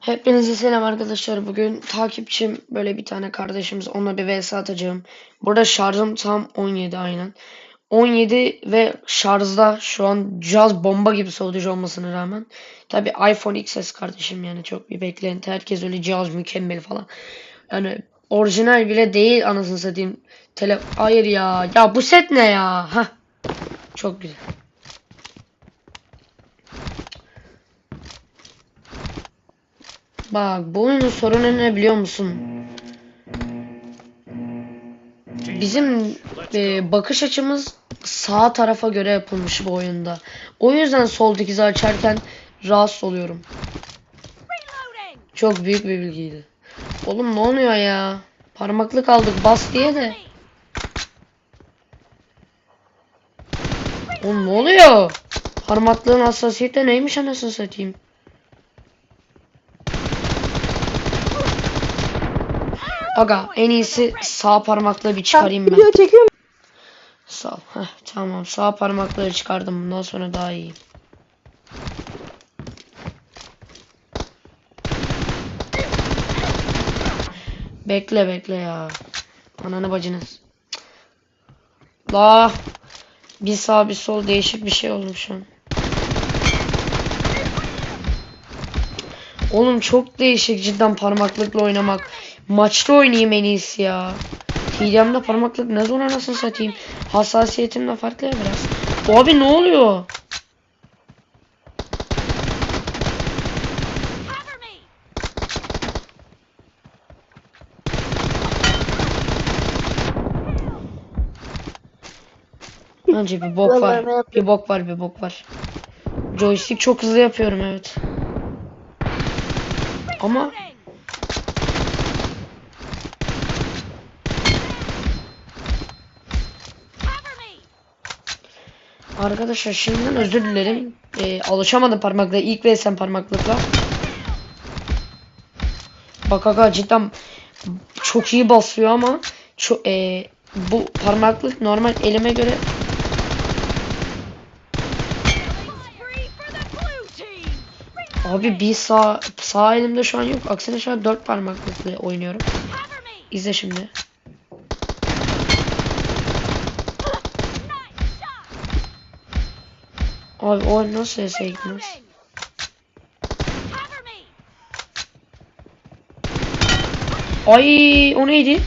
Hepinize selam arkadaşlar. Bugün takipçim böyle bir tane kardeşimiz. Onunla bir vs atacağım. Burada şarjım tam 17 aynen. 17 ve şarjda şu an cihaz bomba gibi soğutucu olmasına rağmen. Tabi iPhone XS kardeşim yani çok bir beklenti. Herkes öyle cihaz mükemmel falan. Yani orijinal bile değil anasını satayım. Tele Hayır ya. Ya bu set ne ya? Hah. Çok güzel. Bak bu oyunun sorunu ne biliyor musun? Bizim e, bakış açımız sağ tarafa göre yapılmış bu oyunda. O yüzden sol dikizi açarken rahatsız oluyorum. Çok büyük bir bilgiydi. Oğlum ne oluyor ya? Parmaklık aldık bas diye de. Oğlum ne oluyor? Parmaklığın hassasiyeti neymiş anasını satayım. Aga en iyisi sağ parmaklığı bir çıkarayım ben. Video çekiyor musun? Sağ ol. Heh, tamam sağ parmaklığı çıkardım. Bundan sonra daha iyi. Bekle bekle ya. Ananı bacınız. La. Bir sağ bir sol değişik bir şey olmuş şu an. Oğlum çok değişik cidden parmaklıkla oynamak. Maçta oynayayım en iyisi ya. TDM'de parmaklık ne zor anasını satayım. Hassasiyetimle farklı ya biraz. Abi ne oluyor? Bence bir bok var. Bir bok var bir bok var. Joystick çok hızlı yapıyorum evet. Ama arkadaşlar şimdiden özür dilerim. Ee, alışamadım parmakla. İlk ve parmaklıkla. Bak aga cidden çok iyi basıyor ama çok e, bu parmaklık normal elime göre abi bir sağ sağ elimde şu an yok. Aksine şu an dört parmaklıkla oynuyorum. İzle şimdi. Abi o nasıl ese gitmez? Ay o neydi?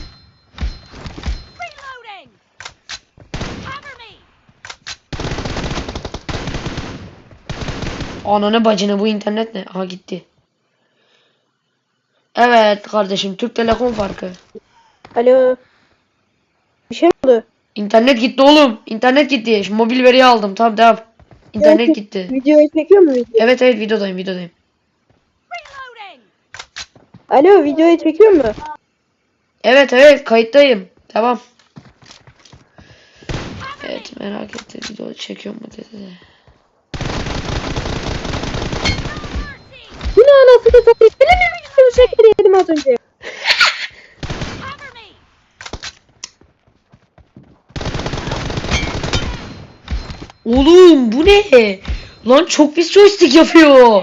Ananı bacını bu internet ne? Aha gitti. Evet kardeşim Türk Telekom farkı. Alo. Bir şey mi oldu? İnternet gitti oğlum. İnternet gitti. Şu mobil veriyi aldım. Tamam devam. İnternet Evet. gitti. Videoyu çekiyor mu video? Evet evet videodayım videodayım. Alo videoyu çekiyor mu? Evet evet kayıttayım. Tamam. Evet merak etti video çekiyor mu dedi. Bu ne anasını satayım? Benim mi videoyu çekmedim az önce? Oğlum bu ne? Lan çok pis joystick yapıyor.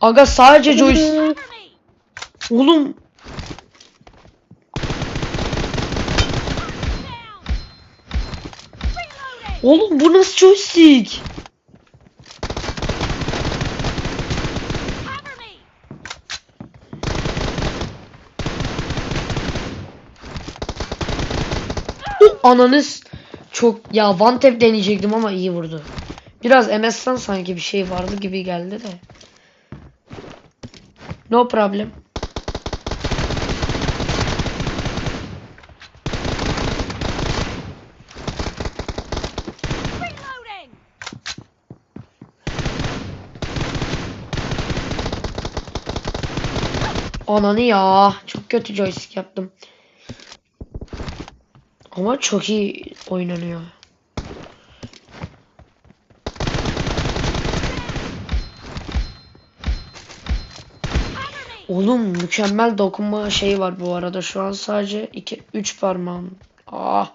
Aga sadece joystick. Oğlum Oğlum bu nasıl joystick? Ananız çok ya tap deneyecektim ama iyi vurdu. Biraz MS'den sanki bir şey vardı gibi geldi de. No problem. Ananı ya. Çok kötü joystick yaptım. Ama çok iyi oynanıyor. Oğlum mükemmel dokunma şeyi var bu arada. Şu an sadece 2 3 parmağım. Ah.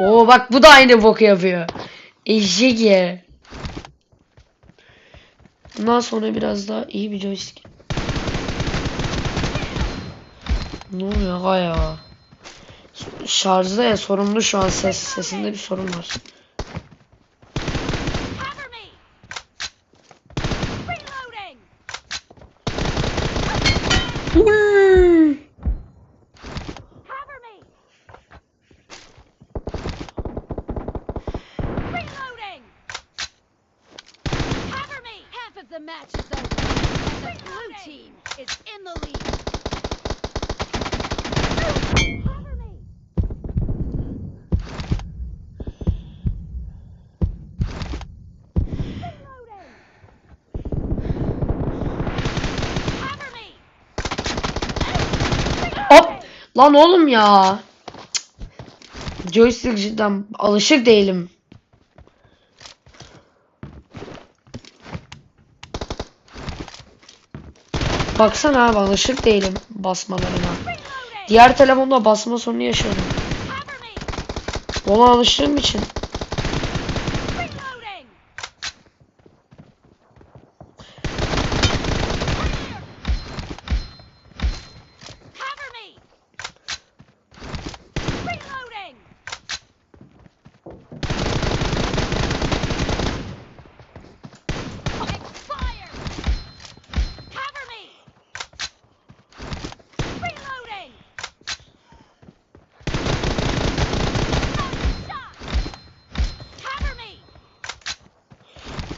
Oo bak bu da aynı boku yapıyor. Eşek. Bundan sonra biraz daha iyi bir joystick. Ne oluyor ya? Şarjda ya sorunlu şu an ses sesinde bir sorun var. Cover me! Reloading! Cover me! Reloading! Cover me! Half of the match is over, and the blue team is in the lead. Lan oğlum ya. Cık. Joystick cidden alışık değilim. Baksana abi alışık değilim basmalarına. Diğer telefonda basma sorunu yaşıyorum. Ona alıştığım için.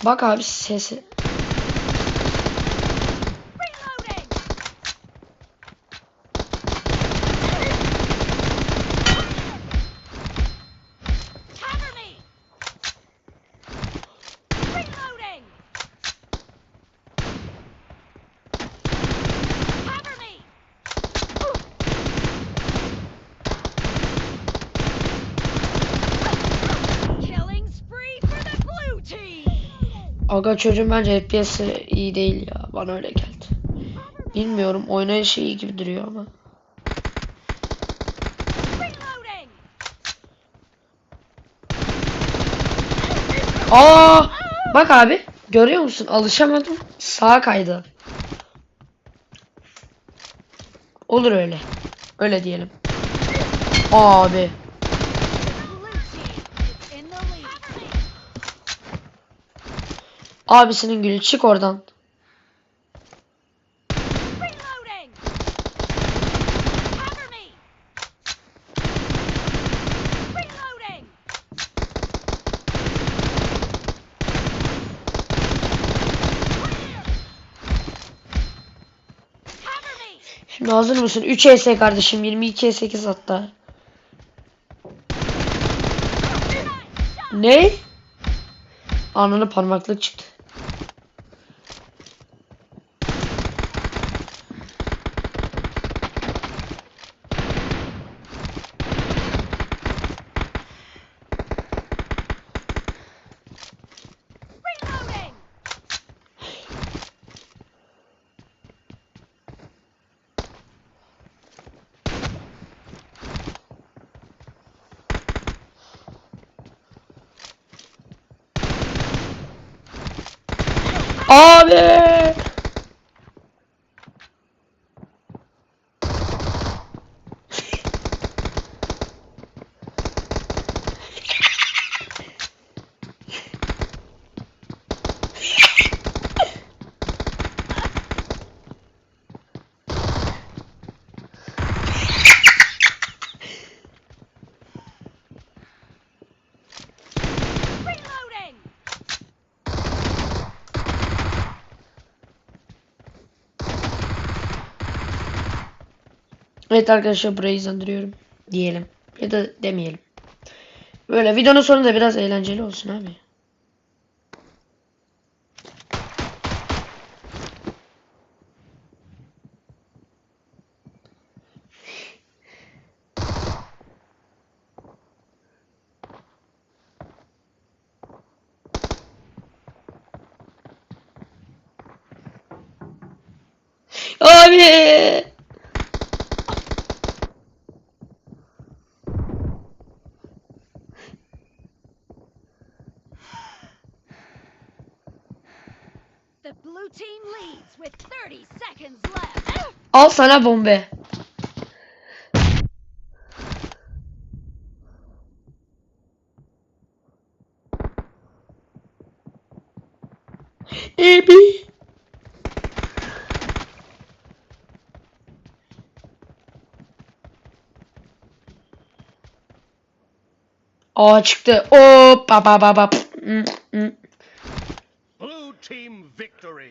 Bak abi sesi. Aga çocuğun bence FPS iyi değil ya. Bana öyle geldi. Bilmiyorum oynayışı iyi gibi duruyor ama. Aa! Bak abi görüyor musun? Alışamadım. Sağa kaydı. Olur öyle. Öyle diyelim. Abi. Abisinin gülü çık oradan. Şimdi hazır mısın? 3 ES kardeşim. 22 8 hatta. Nice shot! Ne? Ananı parmaklık çıktı. Abi! Evet arkadaşlar burayı hızlandırıyorum. Diyelim. Ya da demeyelim. Böyle videonun sonunda biraz eğlenceli olsun abi. Abi! The blue team leads with 30 seconds left. Al sana bombe. Ebi. Aa çıktı. Hop ba ba ba ba. Hmm, hmm,